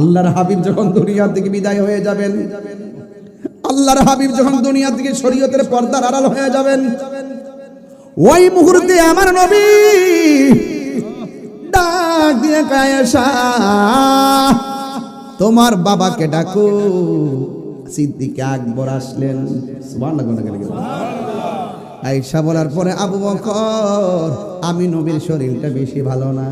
আল্লাহর হাবিব যখন দুনিয়ার থেকে বিদায় হয়ে যাবেন, আল্লাহর হাবিব যখন দুনিয়া থেকে শরীয়তের পর্দার আড়াল হয়ে যাবেন, ওই মুহূর্তে আমার নবী ডাক দিয়ে কায়েশা তোমার বাবাকে ডাকো। সিদ্দিকে আকবর আসলেন। আয়েশা বলার পরে, আবু বকর, আমি নবীর শরীরটা বেশি ভালো না।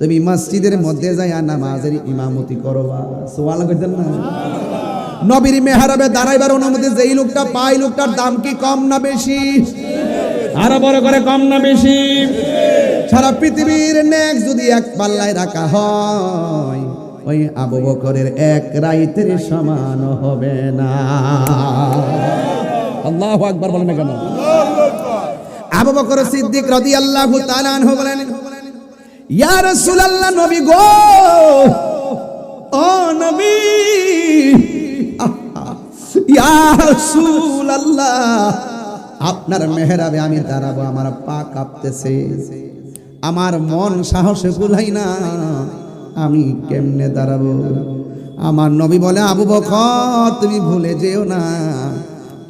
তুমি মসজিদের মধ্যে যাই নামাজের ইমামতি করবা সুবহানাল্লাহ কইতেন না? নবীর মেহরাবে দাঁড়াইবার অনুমতি যেই লোকটা পাই লোকটার দাম কি কম না বেশি? আরও বড় করে কম না বেশি? সারা পৃথিবীর নেক যদি এক পাল্লায় রাখা হয় ওই আবু বকরের এক রাইতের সমান হবে না। আল্লাহু আকবার বলেন কেন? আবু বকর সিদ্দিক রাদিয়াল্লাহু তাআলা আনহু বলেন ইয়া নবী গো! ও নবী! ইয়া আপনার মেহরাবে আমি দাঁড়াবো, আমার পা কাঁপতেছে। আমার মন সাহসে কুলাই না, আমি কেমনে দাঁড়াবো? আমার নবী বলে, আবু বকর, তুমি ভুলে যেও না।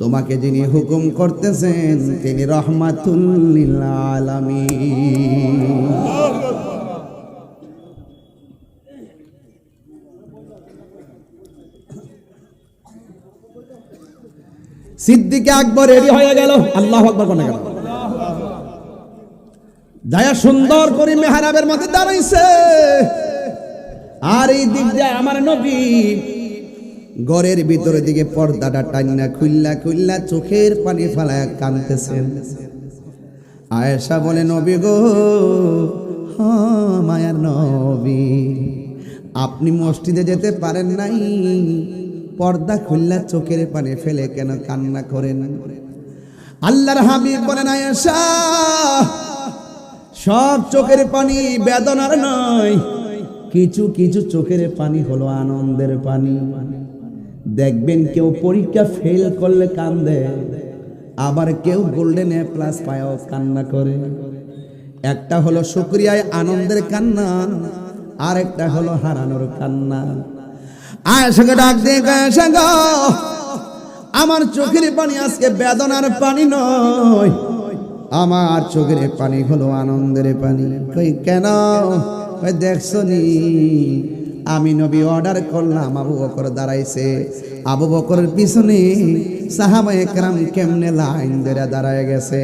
তোমাকে যিনি হুকুম করতেছেন, তিনি রহমাতুল্লিল আলামিন সিদ্দিকে আকবর রেডি হয়ে গেল, আল্লাহ আকবর কোনে গেল। যায়া সুন্দর করে মেহরাবের মধ্যে দাঁড়াইছে। আর এই দিক দিয়ে আমার নবী ঘরের ভিতরের দিকে পর্দাটা টান্না খুললা খুললা চোখের পানি ফালায় কানতেছেন আয়েশা বলে, নবী গো মায়ার নবী, আপনি মসজিদে যেতে পারেন নাই। পর্দা খুললা চোখের পানি ফেলে কেন কান্না করেন? আল্লাহর হাবিব বলেন, আয়েশা, সব চোখের পানি বেদনার নয়, কিছু কিছু চোখের পানি হলো আনন্দের পানি। দেখবেন কেউ পরীক্ষা ফেল করলে কান্দে, আবার কেউ গোল্ডেন এ প্লাস পায়ও কান্না করে। একটা হলো শুক্রিয়ায় আনন্দের কান্না আর একটা হলো হারানোর কান্না। আয়সাকে ডাক দিয়ে আমার চোখের পানি আজকে বেদনার পানি নয়। আমার চোখের পানি হলো আনন্দের পানি। কই, কেন? দেখছ নি আমি নবী অর্ডার করলাম, আবু বকর দাঁড়াইছে। আবু বকরের পিছনে সাহাবা একরাম কেমনে লাইন ধরে দাঁড়ায় গেছে।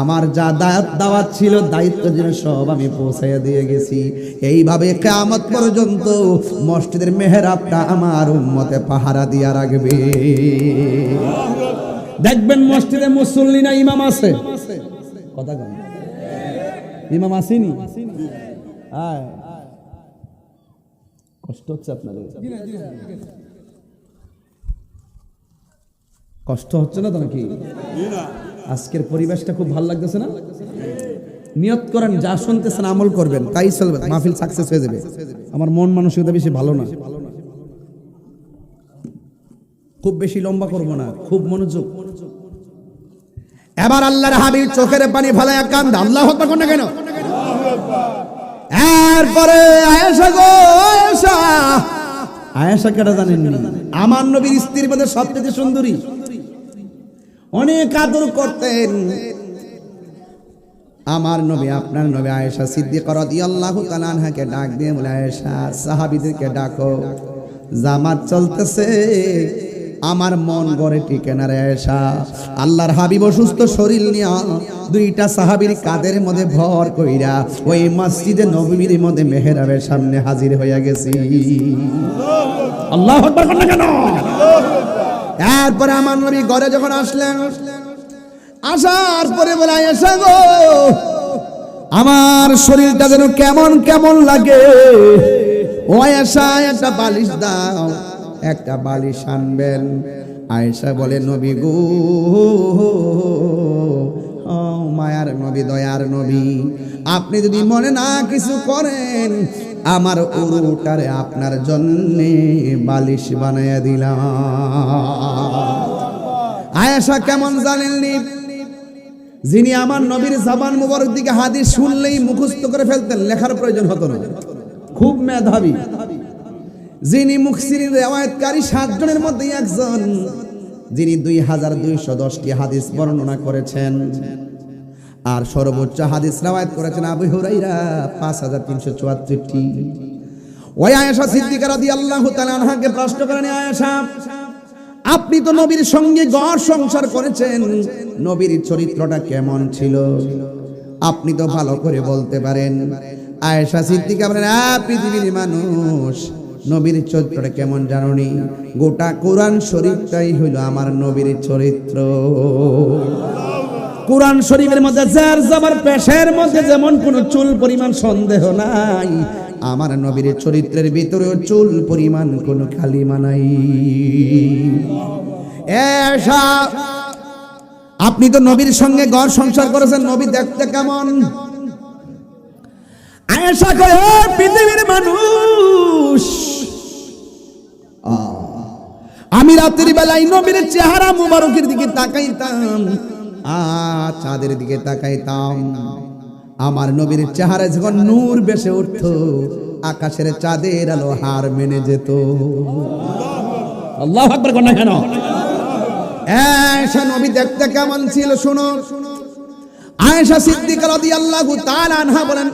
আমার যা দায়িত্ব দাওয়াত ছিল, দায়িত্ব যেন সব আমি পৌঁছাইয়া দিয়ে গেছি। এইভাবে কেয়ামত পর্যন্ত মসজিদের মেহরাবটা আমার উম্মতে পাহারা দিয়া রাখবে। দেখবেন মসজিদে মুসল্লি না ইমাম আছে? কথা কম ইমাম আসেনি? হ্যাঁ কষ্ট হচ্ছে আপনাদের কষ্ট হচ্ছে না তো নাকি? আজকের পরিবেশটা খুব ভালো লাগতেছে না? নিয়ত করেন যা শুনতেছেন আমল করবেন তাই চলবে মাহফিল সাকসেস হয়ে যাবে। আমার মন মানসিকতা বেশি ভালো না। খুব বেশি লম্বা করব না খুব মনোযোগ। এবার আল্লাহর হাবিব চোখের পানি ফালায় কান্দ আল্লাহ হত্যা কোন কেন? এরপরে আয়েশা গো আয়েশা। আয়েশা কেটা জানেননি? আমার নবীর স্ত্রীর মধ্যে সবচেয়ে সুন্দরী। অনেক আদর করতেন। আমার নবী, আপনার নবী আয়েশা সিদ্দিক রাদিয়াল্লাহু তাআলা আনহাকে ডাক দিয়ে বলে, আয়েশা, সাহাবীদেরকে ডাকো। জামাত চলতেছে। আমার মন গড়ে টিকে না রে আয়েশা। আল্লাহর হাবিব অসুস্থ শরীর নিয়া দুইটা সাহাবীর কাদের মধ্যে ভর কইরা ওই মসজিদে নবীর মধ্যে মেহরাবের সামনে হাজির হইয়া গেছি। আল্লাহ কোন? এরপরে আমার নবী ঘরে যখন আসলেন, আসার পরে বলে, আয়েশা গো, আমার শরীরটা যেন কেমন কেমন লাগে। ও আয়েশা, একটা বালিশ দাও। একটা বালিশ আনবেন। আয়েশা বলে, নবী গো মায়ার নবী, দয়ার নবী, আপনি যদি মনে না কিছু করেন, আমার উরুটারে আপনার জন্য বালিশ বানাইয়া দিলাম। আয়েশা কেমন জানেননি? যিনি আমার নবীর জাবান মুবারক দিকে হাদিস শুনলেই মুখস্থ করে ফেলতেন, লেখার প্রয়োজন হতো না। খুব মেধাবী। যিনি মুখসিরিন রেওয়ায়তকারী সাতজনের মধ্যে একজন, যিনি দুই হাজার দুইশো দশটি হাদিস বর্ণনা করেছেন। আর সর্বোচ্চ হাদিস রেওয়ায়ত করেছেন আবু হুরাইরা, পাঁচ হাজার তিনশো চুয়াত্তরটি। ওই আয়েশা সিদ্দিকা রাদিয়াল্লাহু তাআলা আনহাকে প্রশ্ন করেন, আয়েশা, আপনি তো নবীর সঙ্গে গড় সংসার করেছেন, নবীর চরিত্রটা কেমন ছিল? আপনি তো ভালো করে বলতে পারেন। আয়েশা সিদ্দিকা বলেন পৃথিবীর মানুষ নবীর চরিত্রটা কেমন জানোনি? গোটা কোরআন শরীফটাই হইল আমার নবীর চরিত্র। কোরআন শরীফের মধ্যে যার যাবার পেশের মধ্যে যেমন কোনো চুল পরিমাণ সন্দেহ নাই, আমার নবীর চরিত্রের ভিতরেও চুল পরিমাণ কোনো খালিমা নাই। আপনি তো নবীর সঙ্গে ঘর সংসার করেছেন, নবী দেখতে কেমন? আয়েশা কয়, "হে পৃথিবীর মানুষ রাত্রি বেলায় নবীর চেহারা মুবারকের দিকে তাকাইতাম। আ চাঁদের দিকে তাকাইতাম। আমার নবীর চেহারা যখন নূর বেসে উঠত আকাশের চাঁদের আলো হার মেনে যেত। আল্লাহ আকবার কর না কেন? আয়েশা নবী দেখতে কেমন ছিল শুনো। আয়েশা সিদ্দিকা রাদিয়াল্লাহু তাআলা আনহা বলেন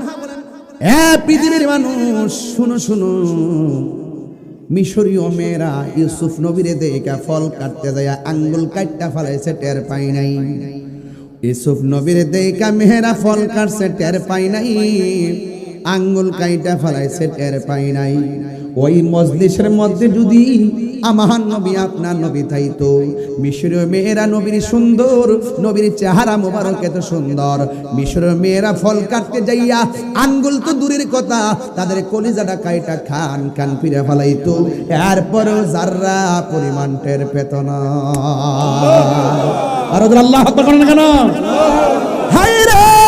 এ পৃথিবীর মানুষ শুনো শুনো। মিশরীয় মেয়েরা ইউসুফ নবীরে দেখা ফল কাটতে যায়, আঙ্গুল কাটটা ফেলাইছে টের পাই নাই। ইউসুফ নবীর দেখা মেয়েরা ফল কাটছে, টের পাই নাই, আঙ্গুল কাইটা ফেলাইছে টের পাই নাই। ওই মজলিসের মধ্যে যদি আমার নবী, আপনার নবী থাইতো মিশরীয় মেয়েরা নবীর সুন্দর, নবীর চেহারা মোবারক এত সুন্দর। মিশরীয় মেয়েরা ফল কাটতে যাইয়া আঙ্গুল তো দূরের কথা, তাদের কলিজাটা কাইটা খান কান ফিরে ফেলাইতো। এরপরেও যার্রা পরিমাণ টের পেত না। আর আল্লাহ আকবার কর না কেন? রে!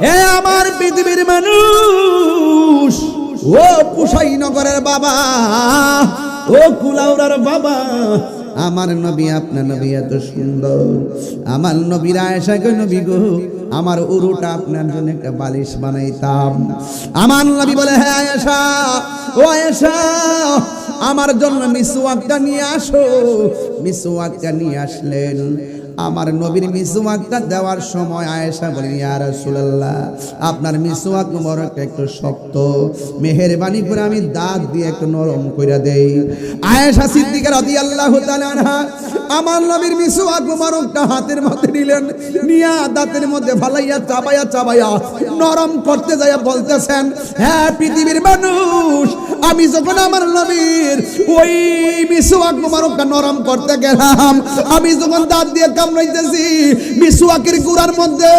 এ আমার পৃথিবীর মানুষ। ও কুসাই নগরের বাবা, ও কুলাউরার বাবা, আমার নবী আপনার নবী এত সুন্দর। আমার নবীর আয়েশা গো নবী গো? আমার উরুটা আপনার জন্য একটা বালিশ বানাইতাম। আমার নবী বলে হ্যাঁ আয়েশা, ও আয়েশা, আমার জন্য মিসওয়াকটা নিয়ে আসো। মিসওয়াকটা নিয়ে আসলেন। আমার নবীর মিসওয়াকটা দেওয়ার সময় আয়েশা বলেন ইয়া রাসূলুল্লাহ, আপনার মিসওয়াক মোবারক একটু শক্ত। মেহেরবানি করে আমি দাঁত দিয়ে একটু নরম কইরা দেই। আয়েশা সিদ্দিকা রাদিয়াল্লাহু তাআলা আনহা আমার নবীর মিসওয়াক মোবারকটা হাতের মধ্যে নিলেন, নিয়া দাঁতের মধ্যে ফালাইয়া চাবাইয়া চাবাইয়া নরম করতে যাইয়া বলতেছেন হ্যাঁ পৃথিবীর মানুষ, আমি যখন আমার নবীর ওই মিসওয়াক মোবারকটা নরম করতে গেলাম, আমি যখন দাঁত দিয়ে কামড়াইতেছি মিসওয়াকের গুড়ার মধ্যে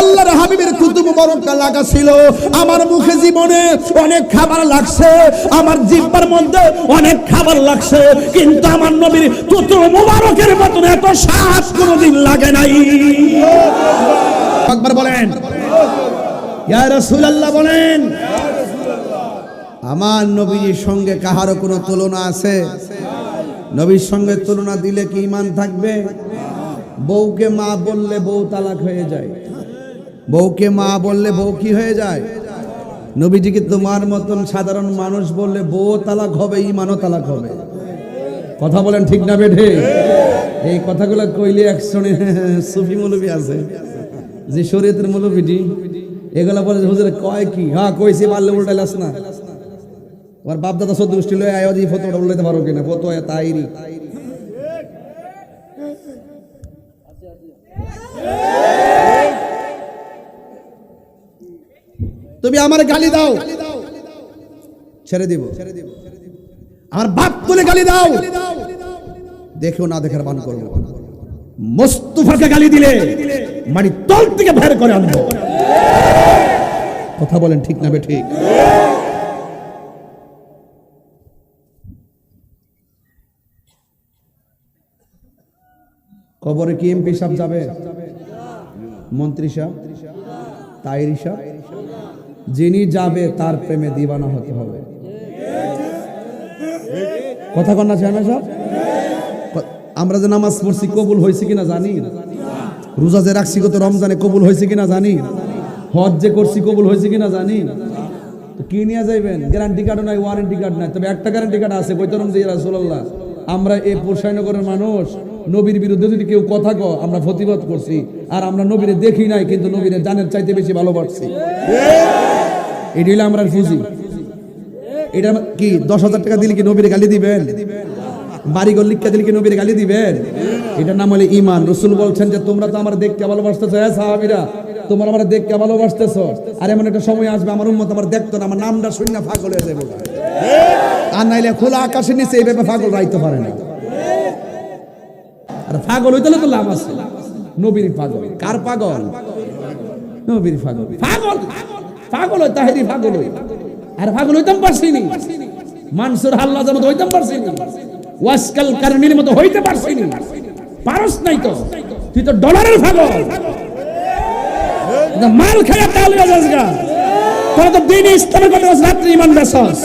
আল্লাহর হাবিবের কুতুব মোবারকটা লাগা ছিল। আমার মুখে জীবনে অনেক খাবার লাগছে, আমার জিব্বার মধ্যে অনেক খাবার লাগছে, কিন্তু আমার নবীর কুতুব মোবারকের মতন এত শ্বাস কোনোদিন লাগে নাই। একবার বলেন। ইয়া রাসূলুল্লাহ বলেন। আমার নবীর সঙ্গে কাহারও কোনো তুলনা আছে? নবীর সঙ্গে তুলনা দিলে কি ইমান থাকবে? বউকে মা বললে বউ তালাক হয়ে যায়। বউকে মা বললে বউ কি হয়ে যায়? নবীজিকে তোমার মতন সাধারণ মানুষ বললে বউ তালাক হবে, ইমানও তালাক হবে। কথা বলেন ঠিক না বেঠে? এই কথাগুলো কইলে এক শ্রেণির সুফি মৌলবী আছে। যে শরীয়তের মৌলবীটি, এগুলা বলে হুজুরে কয় কি? হ্যাঁ কইছি মারলে উল্টাই লাস না। তোমার বাপ দাদা সদ্য গোষ্ঠী লয়ে আয় এই ফটোটা উল্লাইতে পারো কিনা? ফটো তাইরি। তুমি আমার গালি দাও। ছেড়ে দিব। আমার বাপ তুলে গালি দাও। দেখেও না দেখার বান করব। মোস্তফাকে গালি দিলে মানে তল থেকে বের করে আনব। কথা বলেন ঠিক না বে ঠিক কবরে কি এমপি সাহেব যাবে? মন্ত্রী সাহেব? তাইরি সাহেব? যিনি যাবে, তার প্রেমে দিবানা হতে হবে। কথা কন্যা চেয়ারম্যান সাহেব। ক- আমরা যে নামাজ পড়ছি, কবুল হয়েছে কিনা জানি। রোজা যে রাখছি কত রমজানে, কবুল হয়েছে কিনা জানি। হজ যে করছি, কবুল হয়েছে কিনা জানি। কি নিয়ে যাইবেন? গ্যারান্টি কার্ড নাই, ওয়ারেন্টি কার্ড নাই। তবে একটা গ্যারান্টি কার্ড আছে কইতরম যে রাসূলুল্লাহ, আমরা এই পোষাইনগরের মানুষ, নবীর বিরুদ্ধে যদি কেউ কথা কয়, আমরা প্রতিবাদ করছি। আর আমরা নবীরে দেখি নাই, কিন্তু নবীরে জানের চাইতে বেশি ভালোবাসছি। এটি হলো আমরা ফুজি এটা কি, দশ হাজার টাকা দিলে কি নবীরে গালি দিবেন? বাড়িঘর লিখা দিলে কি নবীর গালি দিবেন? এটার নাম হলে ইমান রসুল বলছেন যে, তোমরা তো আমার দেখতে ভালোবাসতেছো হ্যাঁ সাহাবিরা। তোমরা আমার দেখতে ভালোবাসতেছো। আর এমন একটা সময় আসবে, আমার উম্মত আমার দেখতো না, আমার নামটা শূন্য ফাগল হয়ে যাবে আর নাইলে খোলা আকাশের নিচে এইভাবে ফাগল রাইতে পারে না। আর পাগল হইতে তো লাভ আছে। নবীর পাগল। কার পাগল? নবীর পাগল। পাগল? পাগল হয় তাহেরি পাগল হই আর পাগল হইতাম পারছিনি। মানসুর হাল্লা যেমন হইতাম পারছিনি। ওয়াসকাল কারণীর মতো হইতে পারছিনি। পারস নাই তো। তুই তো ডলারের পাগল। এটা মাল খায়া তাহলে যাস গা। তোরা তো দিন ইসলামের কথা বলছিস, রাত্রি ইমান বেসস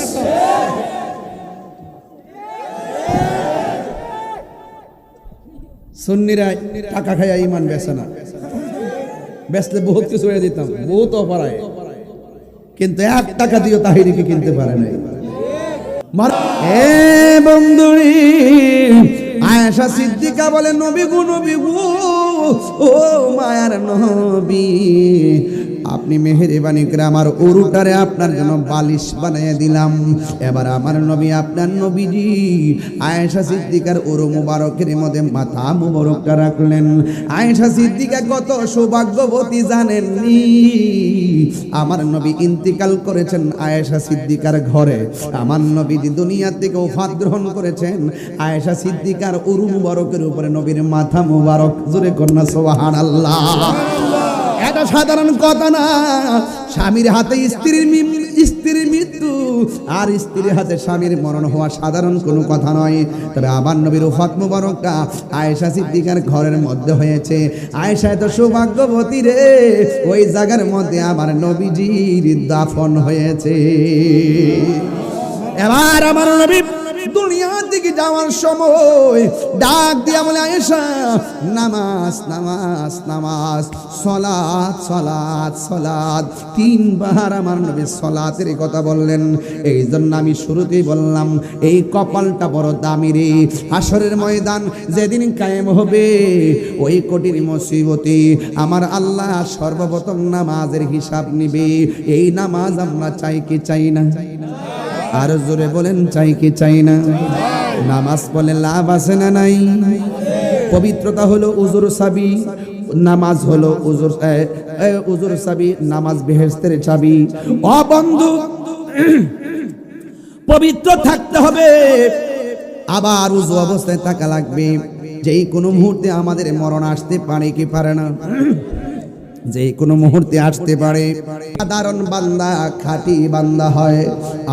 সুন্নিরা টাকা খাইয়া ইমান বেছে না। বেচলে বহুত কিছু হয়ে দিতাম বহুত অপারায় কিন্তু এক টাকা দিয়ে তাহিরিকে কিনতে পারে নাই। বন্ধুরি, আয়েশা সিদ্দিকা বলে, নবী গু, নবী গো। ও মায়ার নবী, আপনি মেহেরবানি করে আমার উরুটারে আপনার জন্য বালিশ বানিয়ে দিলাম। এবার আমার নবী, আপনার নবীজি আয়েশা সিদ্দিকার উরু মুবারকের মধ্যে মাথা মুবারকটা রাখলেন। আয়েশা সিদ্দিকা কত সৌভাগ্যবতী জানেননি। আমার নবী ইন্তিকাল করেছেন আয়েশা সিদ্দিকার ঘরে। আমার নবীজি দুনিয়া থেকে ওফাত গ্রহণ করেছেন। আয়েশা সিদ্দিকার উরু মুবারকের উপরে নবীর মাথা মুবারক জোরে কন্যা সোহান এটা সাধারণ কথা না। স্বামীর হাতে স্ত্রীর স্ত্রীর মৃত্যু আর স্ত্রীর হাতে স্বামীর মরণ হওয়া সাধারণ কোনো কথা নয়। তবে আবার নবীর ওফাত আয়েশা সিদ্দিকার ঘরের মধ্যে হয়েছে। আয়েশা এত সৌভাগ্যবতী রে, ওই জায়গার মধ্যে আমার নবীজির দাফন হয়েছে। এবার আমার নবী দুনিয়ার দিকে যাওয়ার সময় ডাক দিয়া বলে, আয়েশা, নামাজ নামাজ নামাজ, সলাৎ সলাৎ সলাৎ। তিনবার আমার নবী সলাতের কথা বললেন। এই জন্য আমি শুরুতেই বললাম, এই কপালটা বড় দামি রে। আসরের ময়দান যেদিন কায়েম হবে, ওই কঠিন মুসিবতে আমার আল্লাহ সর্বপ্রথম নামাজের হিসাব নিবে। এই নামাজ আমরা চাই কি চাই না চাই না? আর জোরে বলেন, চাই কি চাই না? নামাজ পড়লে লাভ আছে না নাই? পবিত্রতা হলো উজুর সাবি নামাজ হলো উজুর উজুর সাবি নামাজ বেহেস্তের চাবি। বন্ধু, পবিত্র থাকতে হবে। আবার উজু অবস্থায় থাকা লাগবে। যেই কোনো মুহূর্তে আমাদের মরণ আসতে পারে কি পারে না? যে কোনো মুহূর্তে আসতে পারে। সাধারণ বান্দা, খাঁটি বান্দা হয়।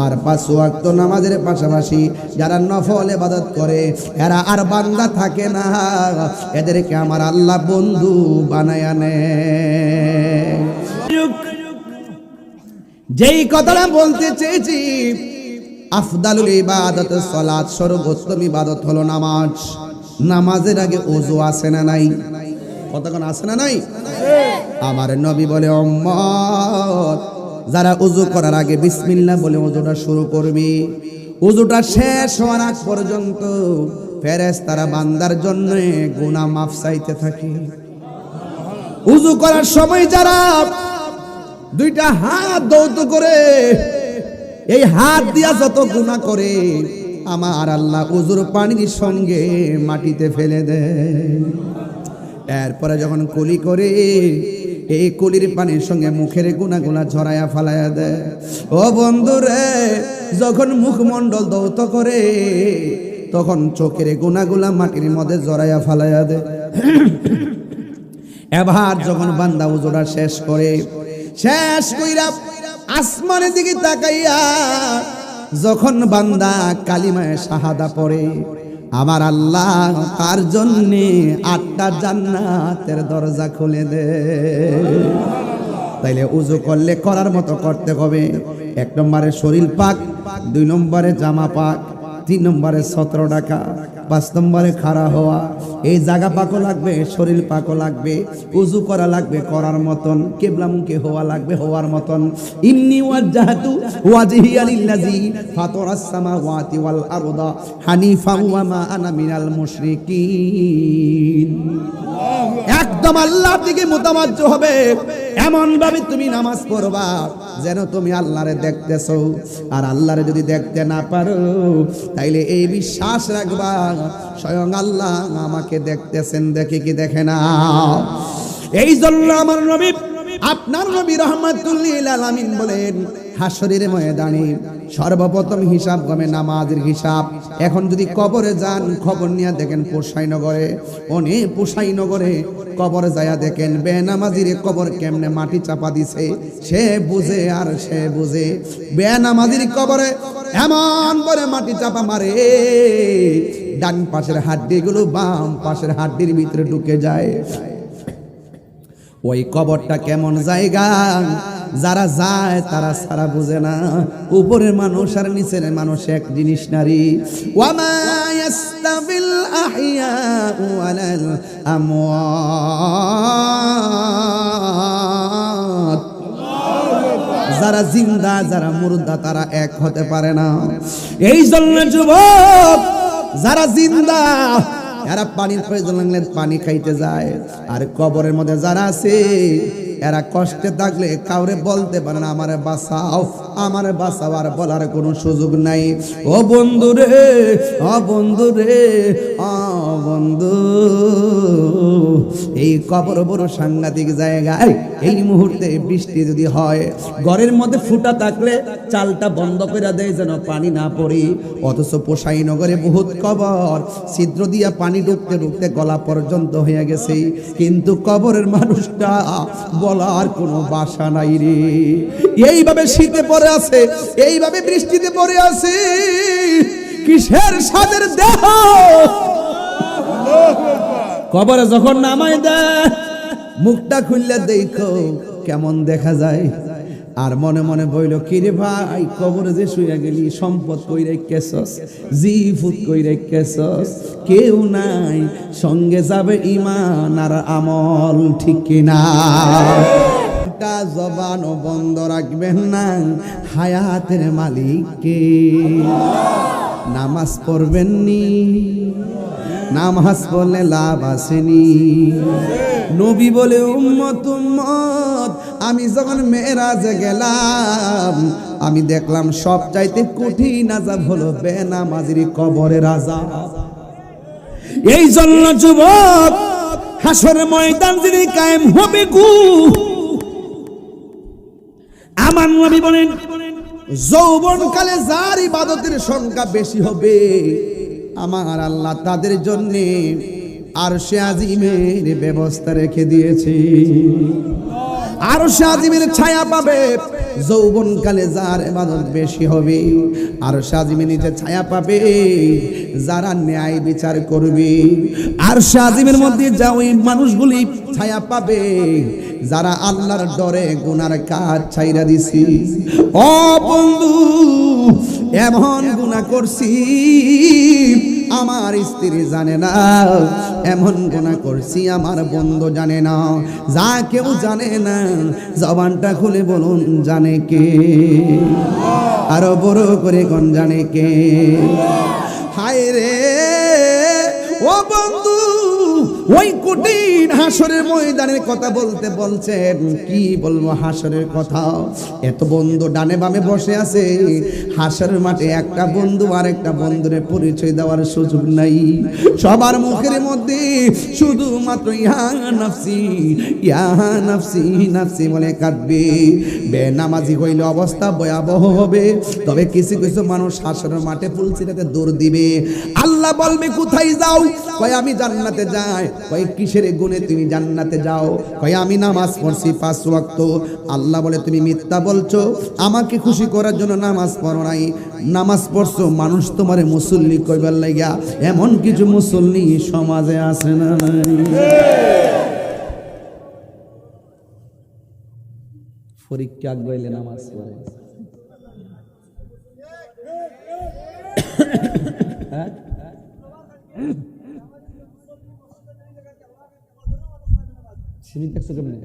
আর পাঁচ ওয়াক্ত নামাজের পাশাপাশি যারা নফল ইবাদত করে, এরা আর বান্দা থাকে না। এদেরকে আমার আল্লাহ বন্ধু বানায় আনে যেই কথাটা বলতে চেয়েছি, আফদালুল ইবাদত, সালাত সর্বোত্তম ইবাদত হলো নামাজ। নামাজের আগে ওযু আছে না নাই? কতক্ষণ আছে না নাই? আমার নবী বলে অম্মত যারা উজু করার আগে বিসমিল্লাহ বলে উজুটা শুরু করবি, উজুটা শেষ হওয়ার আগ পর্যন্ত ফেরেস তারা বান্দার জন্য গুনাহ মাফ চাইতে থাকে। উজু করার সময় যারা দুইটা হাত দৌত করে, এই হাত দিয়া যত গুণা করে, আমার আল্লাহ উজুর পানির সঙ্গে মাটিতে ফেলে দেয়। এরপরে যখন কলি করে, এই কলির পানির সঙ্গে মুখের গুনা গুনা ঝরাইয়া ফালাইয়া দেয়। ও বন্ধুরে, যখন মুখমণ্ডল দৌত করে, তখন চোখের গুনাগুলা মাটির মধ্যে জড়াইয়া ফালাইয়া দে এবার যখন বান্দা উজোড়া শেষ করে, শেষ কইরা আসমানের দিকে তাকাইয়া, যখন বান্দা কালিমায় শাহাদা পড়ে আমার আল্লাহ তার জন্যে আটটা জান্নাতের দরজা খুলে দে। তাইলে উজু করলে, করার মতো করতে হবে। এক নম্বরে শরীর পাক, দুই নম্বরে জামা পাক, তিন নম্বরে সতেরো টাকা। পাঁচ নম্বরে খাড়া হওয়া। এই জায়গা পাকো লাগবে, শরীর পাকো লাগবে, উজু করা লাগবে, করার মতন, কেবলামুখী হওয়া লাগবে, হওয়ার মতন। ইন্নি ওয়াজ্জাহাতু ওয়াজহিয়া লিল্লাযী ফাতারাস সামাওয়াতি ওয়াল আরদা হানিফা ওয়া মা আনা মিনাল মুশরিকিন। একদম আল্লাহর দিকে মোতাবাজ্য হবে। এমন ভাবে তুমি নামাজ পড়বা যেন তুমি আল্লাহরে দেখতেছো। আর আল্লাহরে যদি দেখতে না পারো, তাইলে এই বিশ্বাস রাখবা, স্বয়ং আল্লাহ আমাকে দেখতেছেন দেখে কি দেখে না। এই জন্য আমার নবী, আপনার নবী রহমাতুল্লিল আলামিন বলেন হাসরের ময়দানে সর্বপ্রথম হিসাব গমে নামাজের হিসাব। এখন যদি কবরে যান, খবর নিয়ে দেখেন পোষাইনগরে অনেক পোষাইনগরে কবরে যায়া দেখেন, বেনামাজির কবর কেমনে মাটি চাপা দিছে, সে বুঝে আর সে বুঝে। বেনামাজির কবরে এমন করে মাটি চাপা মারে, ডান পাশের হাড্ডিগুলো বাম পাশের হাড্ডির ভিতরে ঢুকে যায়। ওই কবরটা কেমন জায়গা? যারা যায়, তারা সারা বুঝে না। উপরের মানুষ আর নিচের মানুষ এক জিনিস নারী। ওয়ামা আহইয়াউ ওয়ালাল আমওয়াত। যারা জিন্দা, যারা মুর্দা, তারা এক হতে পারে না। এই জন্য যুবক, যারা জিন্দা, এরা পানির প্রয়োজন লাগলে পানি খাইতে যায়। আর কবরের মধ্যে যারা আছে এরা কষ্টে থাকলে কাউরে বলতে পারে না আমারে বাঁচাও। আমারে বাঁচাও আর বলার কোনো সুযোগ নাই। ও বন্ধু রে, ও বন্ধু রে, ও বন্ধু। এই কবর বড় সাংঘাতিক জায়গায় এই মুহূর্তে বৃষ্টি যদি হয়, ঘরের মধ্যে ফুটা থাকলে চালটা বন্ধ করে দেয় যেন পানি না পড়ে। অথচ পোষাই নগরে বহুত কবর, ছিদ্র দিয়া পানি ঢুকতে ঢুকতে গলা পর্যন্ত হয়ে গেছে। কিন্তু কবরের মানুষটা বলার কোনো বাসা নাই রে। এইভাবে শীতে পড়ে আছে, এইভাবে বৃষ্টিতে পড়ে আছে। কিসের সাদের দেহ? কবরে যখন নামাই দেয়, মুখটা খুললে দেখো কেমন দেখা যায়। আর মনে মনে বইল, কিরে ভাই, কবরে যে শুয়ে গেলি, সম্পদ কই রেখেছস? জি ফুট কই রেখেছস? কেউ নাই, সঙ্গে যাবে ইমান আর আমল ঠিক কিনা? একটা জবানও বন্ধ রাখবেন না, হায়াতের মালিককে। নামাজ পড়বেন নি, নামাজ পড়লে লাভ আসেনি নবী বলে, উম্মত উম্মত, আমি যখন মেয়েরাজে গেলাম, আমি দেখলাম সব চাইতে কঠিন আজাব হলো বেনামাজির কবরে রাজা। এই জন্য যুবক হাসর ময়দান যিনি কায়েম হবে গু আমার নবী বলেন যৌবন কালে যার ইবাদতের সংখ্যা বেশি হবে, আমার আল্লাহ তাদের জন্য আর সে আজিমের ব্যবস্থা রেখে দিয়েছে। আর সে আজিমের ছায়া পাবে। যৌবন কালে যার ইবাদত বেশি হবে, আর সে আজিমের নিচে ছায়া পাবে, যারা ন্যায় বিচার করবে। আর সাজিমের মধ্যে যা ওই মানুষগুলি ছায়া পাবে, যারা আল্লাহর ডরে গুনার কাজ ছাইরা দিছি। ও বন্ধু, এমন গুনাহ করছি আমার স্ত্রী জানে না। এমন গোনা করছি, আমার বন্ধু জানে না। যা কেউ জানে না, জবানটা খুলে বলুন, জানে কে? আরও বড় করে কোন জানে কে? হায় রে, ও বন্ধু ওই কঠিন হাসরের ময়দানের কথা বলতে বলছেন। কি বলব হাসরের কথা? এত বন্ধু ডানে বামে বসে আছে। হাসরের মাঠে একটা বন্ধু আর একটা বন্ধুরে পরিচয় দেওয়ার সুযোগ নাই। সবার মুখের মধ্যে শুধুমাত্র ইহা নাফসি ইহা নাফসি নাফসি বলে কাঁদবে বেনামাজি হইলে অবস্থা ভয়াবহ হবে। তবে কিছু কিছু মানুষ হাসরের মাঠে ফুলসিরাতে দৌড় দিবে। আল্লাহ বলবে, কোথায় যাও? কয়, আমি জান্নাতে যাই। কয়, কিসের গুণে তুমি জান্নাতে যাও? কয়, আমি নামাজ পড়ছি পাঁচ ওয়াক্ত। আল্লাহ বলে, তুমি মিথ্যা বলছো, আমাকে খুশি করার জন্য নামাজ পড়ো নাই। নামাজ পড়ছো, মানুষ তোমারে মুসল্লি কইবার লাগিয়া এমন কিছু মুসল্লি সমাজে আছে না পরীক্ষা নামাজ পড়ে। তুমি দেখছ কেমনে